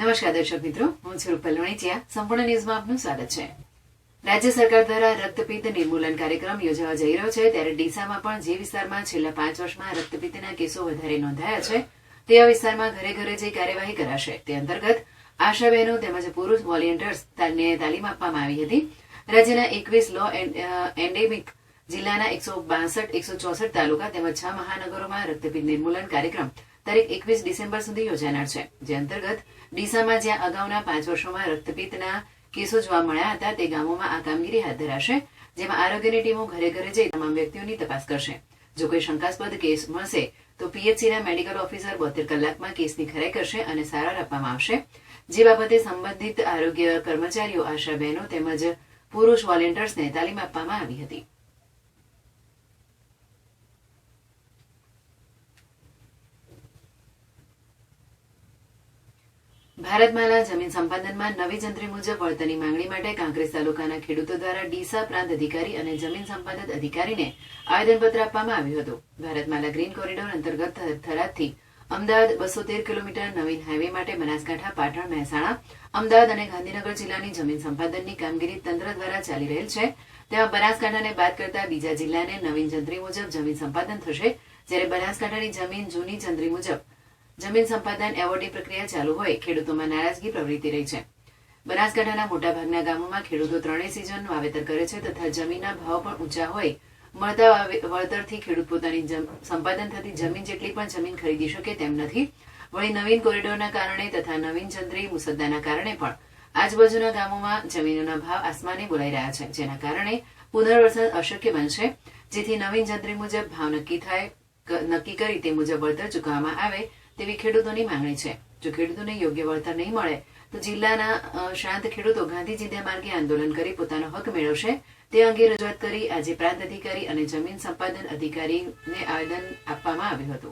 નમસ્કાર દર્શક મિત્રો, હું છું રૂપલ વણિચિયા સંપૂર્ણ ન્યૂઝમાં આપનું સ્વાગત છે. રાજ્ય સરકાર દ્વારા રક્તપિત્ત નિર્મૂલન કાર્યક્રમ યોજાવા જઈ રહ્યો છે. ત્યારે ડીસામાં પણ જે વિસ્તારમાં છેલ્લા પાંચ વર્ષમાં રક્તપિત્તના કેસો વધારે નોંધાયા છે તેવા વિસ્તારમાં ઘરે ઘરે જઈ કાર્યવાહી કરાશે. તે અંતર્ગત આશા બહેનો તેમજ પુરુષ વોલેન્ટિયર્સને તાલીમ આપવામાં આવી હતી. રાજ્યના એકવીસ લો એન્ડેમિક જિલ્લાના એકસો બાસઠ, એકસો ચોસઠ તાલુકા તેમજ છ મહાનગરોમાં રક્તપિત્ત નિર્મૂલન કાર્યક્રમ તારીખ એકવીસ ડિસેમ્બર સુધી યોજાનાર છે. જે અંતર્ગત ડીસામાં જ્યાં અગાઉના પાંચ વર્ષોમાં રક્તપિત્તના કેસો જોવા મળ્યા હતા, તે ગામોમાં આ કામગીરી હાથ ધરાશે, જેમાં આરોગ્યની ટીમો ઘરે ઘરે જઈ તમામ વ્યક્તિઓની તપાસ કરશે. જો કોઈ શંકાસ્પદ કેસ મળશે, તો પીએચસીના મેડિકલ ઓફિસર બોતેર કલાકમાં કેસની ખરાઈ કરશે અને સારવાર આપવામાં આવશે. જે બાબતે સંબંધિત આરોગ્ય કર્મચારીઓ, આશા બહેનો તેમજ પુરુષ વોલેન્ટિયર્સને તાલીમ આપવામાં આવી હતી. ભારતમાલા જમીન સંપાદનમાં નવી જંત્રી મુજબ વળતરની માંગણી માટે કાંકરેજ તાલુકાના ખેડૂતો દ્વારા ડીસા પ્રાંત અધિકારી અને જમીન સંપાદન અધિકારીને આવેદનપત્ર આપવામાં આવ્યું હતું. ભારતમાલા ગ્રીન કોરિડોર અંતર્ગત થરાદથી અમદાવાદ બસો તેર કિલોમીટર નવીન હાઈવે માટે બનાસકાંઠા, પાટણ, મહેસાણા, અમદાવાદ અને ગાંધીનગર જિલ્લાની જમીન સંપાદનની કામગીરી તંત્ર દ્વારા ચાલી રહેલ છે. તેમાં બનાસકાંઠાને બાદ કરતા બીજા જિલ્લાને નવીન જંત્રી મુજબ જમીન સંપાદન થશે, જ્યારે બનાસકાંઠાની જમીન જૂની જંત્રી મુજબ જમીન સંપાદન એવોર્ડની પ્રક્રિયા ચાલુ હોય, ખેડૂતોમાં નારાજગી પ્રવૃત્તિ રહી છે. બનાસકાંઠાના મોટાભાગના ગામોમાં ખેડૂતો ત્રણેય સિઝનનું વાવેતર કરે છે તથા જમીનના ભાવ પણ ઊંચા હોય, મળતા વળતરથી ખેડૂત પોતાની સંપાદન થતી જમીન જેટલી પણ જમીન ખરીદી શકે તેમ નથી. વળી નવીન કોરિડોરના કારણે તથા નવીન જંત્રી મુસદ્દાના કારણે પણ આજુબાજુના ગામોમાં જમીનોના ભાવ આસમાને બોલાઈ રહ્યા છે, જેના કારણે પુનર્વસન અશક્ય બનશે. જેથી નવીન જંત્રી મુજબ ભાવ નક્કી થાય નક્કી કરી તે મુજબ વળતર ચૂકવવામાં આવે તેવી ખેડૂતોની માંગણી છે. જો ખેડૂતોને યોગ્ય વળતર નહીં મળે, તો જિલ્લાના શાંત ખેડૂતો ગાંધીજીના માર્ગે આંદોલન કરી પોતાનો હક મેળવશે. તે અંગે રજૂઆત કરી આજે પ્રાંત અધિકારી અને જમીન સંપાદન અધિકારીને આવેદન આપવામાં આવ્યું હતું.